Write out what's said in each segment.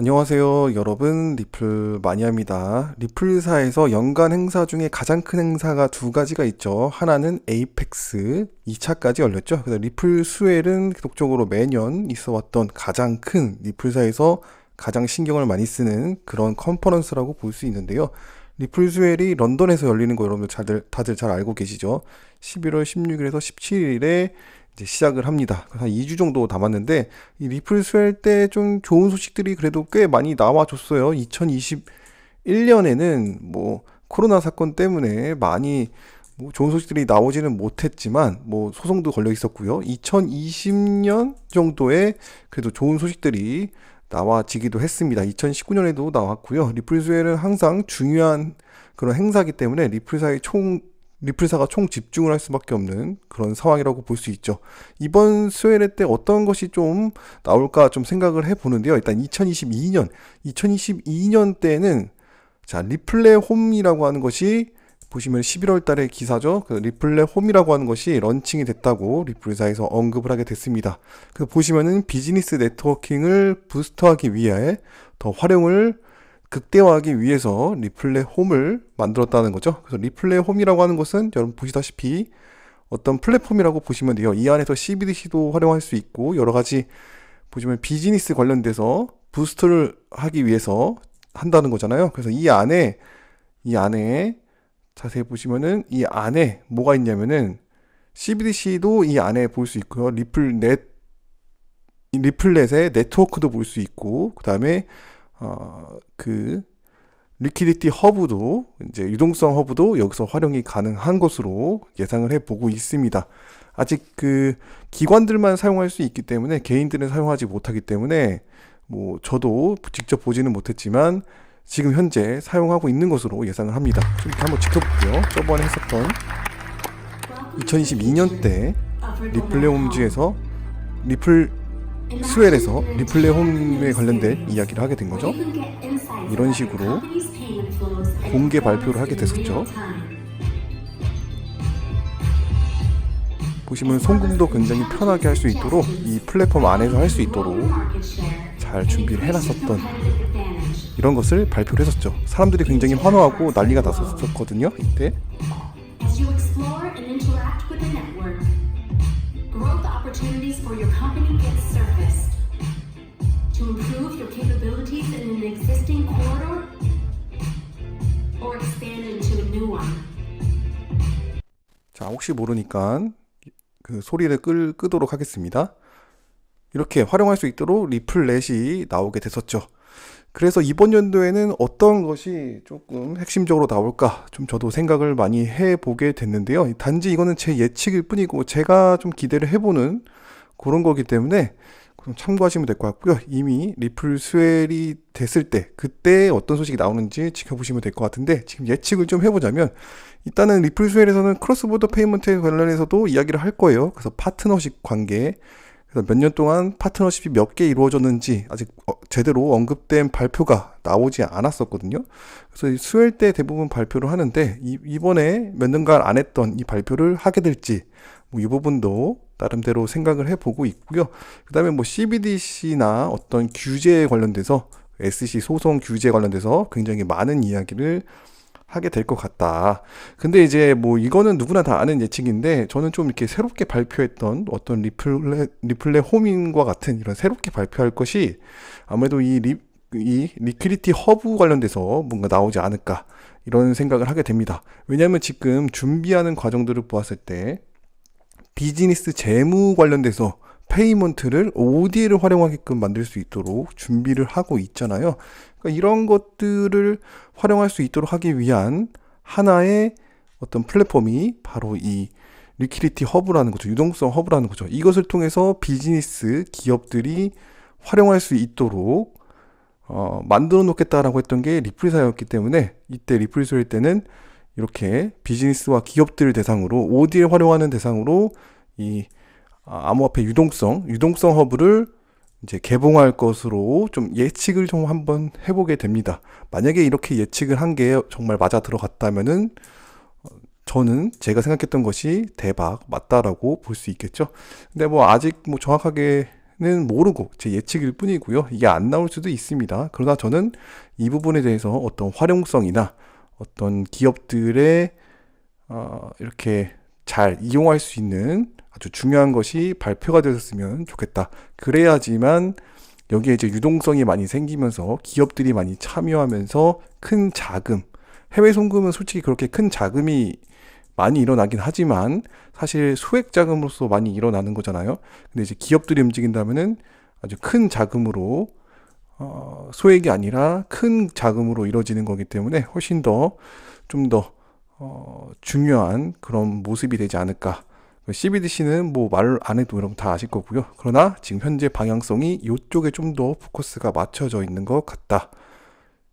안녕하세요, 여러분. 리플 마니아입니다. 리플사에서 연간 행사 중에 가장 큰 행사가 두 가지가 있죠. 하나는 에이펙스 2차까지 열렸죠. 그래서 리플 스웰은 계속적으로 매년 있어 왔던 가장 큰 리플사에서 가장 신경을 많이 쓰는 그런 컨퍼런스라고 볼 수 있는데요. 리플 스웰이 런던에서 열리는 거 여러분들 다들, 다들 잘 알고 계시죠? 11월 16일에서 17일에 이제 시작을 합니다. 한 2주 정도 남았는데 이 리플 스웰 때좀 좋은 소식들이 그래도 꽤 많이 나와줬어요. 2021년에는 뭐 코로나 사건 때문에 많이 뭐 좋은 소식들이 나오지는 못했지만 뭐 소송도 걸려 있었고요. 2020년 정도에 그래도 좋은 소식들이 나와지기도 했습니다. 2019년에도 나왔고요. 리플 스웰은 항상 중요한 그런 행사기 때문에 리플사의 총 리플사가 총 집중을 할 수밖에 없는 그런 상황이라고 볼 수 있죠. 이번 스웨레 때 어떤 것이 좀 나올까 좀 생각을 해 보는데요. 일단 2022년, 2022년 때는 자, 리플레 홈이라고 하는 것이 보시면 11월 달의 기사죠. 그 리플레 홈이라고 하는 것이 런칭이 됐다고 리플사에서 언급을 하게 됐습니다. 그 보시면은 비즈니스 네트워킹을 부스터하기 위해 더 활용을 극대화하기 위해서 리플레 홈을 만들었다는 거죠. 그래서 리플레 홈이라고 하는 것은 여러분 보시다시피 어떤 플랫폼이라고 보시면 돼요. 이 안에서 CBDC도 활용할 수 있고 여러 가지 보시면 비즈니스 관련돼서 부스트를 하기 위해서 한다는 거잖아요. 그래서 이 안에 이 안에 자세히 보시면은 이 안에 뭐가 있냐면은 CBDC도 이 안에 볼 수 있고요. 리플넷 리플넷의 네트워크도 볼 수 있고 그다음에 어, 그 리퀴디티 허브도 이제 유동성 허브도 여기서 활용이 가능한 것으로 예상을 해 보고 있습니다. 아직 그 기관들만 사용할 수 있기 때문에 개인들은 사용하지 못하기 때문에 뭐 저도 직접 보지는 못했지만 지금 현재 사용하고 있는 것으로 예상을 합니다. 좀 이렇게 한번 지켜볼게요. 저번에 했었던 2022년 때 리플레홈즈에서 리플 스웰에서 리플레 홈에 관련된 이야기를 하게 된 거죠. 이런 식으로 공개 발표를 하게 됐었죠. 보시면 송금도 굉장히 편하게 할 수 있도록 이 플랫폼 안에서 할 수 있도록 잘 준비를 해놨었던 이런 것을 발표를 했었죠. 사람들이 굉장히 환호하고 난리가 났었거든요. 이때. Company get surfaced. To improve your capabilities in an existing corridor or expand into a new one. 자, 혹시 모르니까 그 소리를 끌, 끄도록 하겠습니다. 이렇게 활용할 수 있도록 리플렛이 나오게 됐었죠. 그래서 이번 연도에는 어떤 것이 조금 핵심적으로 나올까 좀 저도 생각을 많이 해보게 됐는데요. 단지 이거는 제 예측일 뿐이고 제가 좀 기대를 해보는 그런 거기 때문에 참고하시면 될 것 같고요. 이미 리플 스웰이 됐을 때 그때 어떤 소식이 나오는지 지켜보시면 될 것 같은데 지금 예측을 좀 해보자면 일단은 리플 스웰에서는 크로스보더 페이먼트에 관련해서도 이야기를 할 거예요. 그래서 파트너십 관계 그래서 몇 년 동안 파트너십이 몇 개 이루어졌는지 아직 어, 제대로 언급된 발표가 나오지 않았었거든요. 그래서 이 스웰 때 대부분 발표를 하는데 이, 이번에 몇 년간 안 했던 이 발표를 하게 될지 뭐 이 부분도 나름대로 생각을 해보고 있고요. 그 다음에 뭐 CBDC나 어떤 규제에 관련돼서 SC 소송 규제 관련돼서 굉장히 많은 이야기를 하게 될 것 같다. 근데 이제 뭐 이거는 누구나 다 아는 예측인데 저는 좀 이렇게 새롭게 발표했던 어떤 리플레 리플레 홈인과 같은 이런 새롭게 발표할 것이 아무래도 이 리, 이 리퀴리티 허브 관련돼서 뭔가 나오지 않을까 이런 생각을 하게 됩니다. 왜냐하면 지금 준비하는 과정들을 보았을 때 비즈니스 재무 관련돼서 페이먼트를 OD를 활용하게끔 만들 수 있도록 준비를 하고 있잖아요. 그러니까 이런 것들을 활용할 수 있도록 하기 위한 하나의 어떤 플랫폼이 바로 이 리퀴리티 허브라는 거죠. 유동성 허브라는 거죠. 이것을 통해서 비즈니스 기업들이 활용할 수 있도록 어, 만들어 놓겠다라고 했던 게 리플사였기 때문에 이때 리플소일 때는 이렇게 비즈니스와 기업들을 대상으로 OD를 활용하는 대상으로 이 아, 암호화폐 유동성, 유동성 허브를 이제 개봉할 것으로 좀 예측을 좀 한번 해보게 됩니다. 만약에 이렇게 예측을 한 게 정말 맞아 들어갔다면은 어, 저는 제가 생각했던 것이 대박 맞다라고 볼 수 있겠죠. 근데 뭐 아직 뭐 정확하게 모르고 제 예측일 뿐이고요. 이게 안 나올 수도 있습니다. 그러나 저는 이 부분에 대해서 어떤 활용성이나 어떤 기업들의 어, 이렇게 잘 이용할 수 있는 아주 중요한 것이 발표가 되었으면 좋겠다. 그래야지만 여기에 이제 유동성이 많이 생기면서 기업들이 많이 참여하면서 큰 자금, 해외 송금은 솔직히 그렇게 큰 자금이 많이 일어나긴 하지만 사실 소액 자금으로서 많이 일어나는 거잖아요. 근데 이제 기업들이 움직인다면은 아주 큰 자금으로 어, 소액이 아니라 큰 자금으로 이루어지는 거기 때문에 훨씬 더 좀더 어, 중요한 그런 모습이 되지 않을까. CBDC는 뭐말안 해도 여러분 다 아실 거고요. 그러나 지금 현재 방향성이 이쪽에 좀 더 포커스가 맞춰져 있는 것 같다.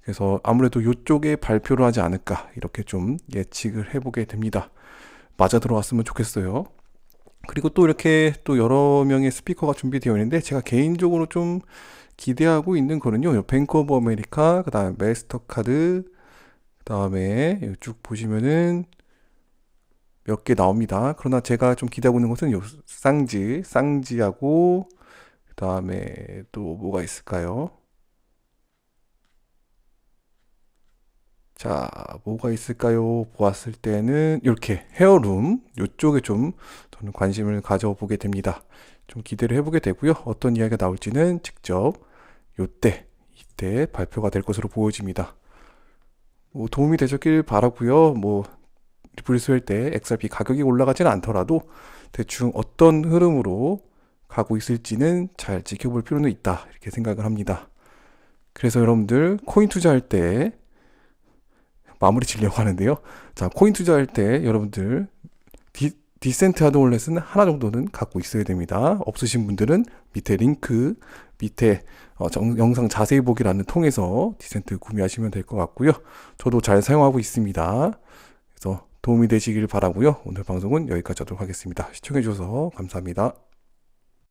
그래서 아무래도 이쪽에 발표를 하지 않을까 이렇게 좀 예측을 해보게 됩니다. 맞아 들어왔으면 좋겠어요. 그리고 또 이렇게 또 여러 명의 스피커가 준비되어 있는데 제가 개인적으로 좀 기대하고 있는 거는요. 뱅크 오브 아메리카, 그 다음에 마스터카드, 그 다음에 쭉 보시면은 몇 개 나옵니다. 그러나 제가 좀 기대하고 있는 것은 요 쌍지, 쌍지하고 그 다음에 또 뭐가 있을까요? 자, 뭐가 있을까요? 보았을 때는 이렇게 헤어룸 이쪽에 좀 저는 관심을 가져보게 됩니다. 좀 기대를 해보게 되고요. 어떤 이야기가 나올지는 직접 요때 이때 발표가 될 것으로 보여집니다. 뭐 도움이 되셨길 바라고요. 뭐 리플 수할 때 XRP 가격이 올라가지는 않더라도 대충 어떤 흐름으로 가고 있을지는 잘 지켜볼 필요는 있다 이렇게 생각을 합니다. 그래서 여러분들 코인 투자할 때 마무리 지려고 하는데요. 자, 코인 투자할 때 여러분들 디, 디센트 하드 월렛은 하나 정도는 갖고 있어야 됩니다. 없으신 분들은 밑에 링크 밑에 어, 정- 영상 자세히 보기란을 통해서 디센트 구매하시면 될 것 같고요. 저도 잘 사용하고 있습니다. 그래서 도움이 되시길 바라고요. 오늘 방송은 여기까지 하도록 하겠습니다. 시청해 주셔서 감사합니다.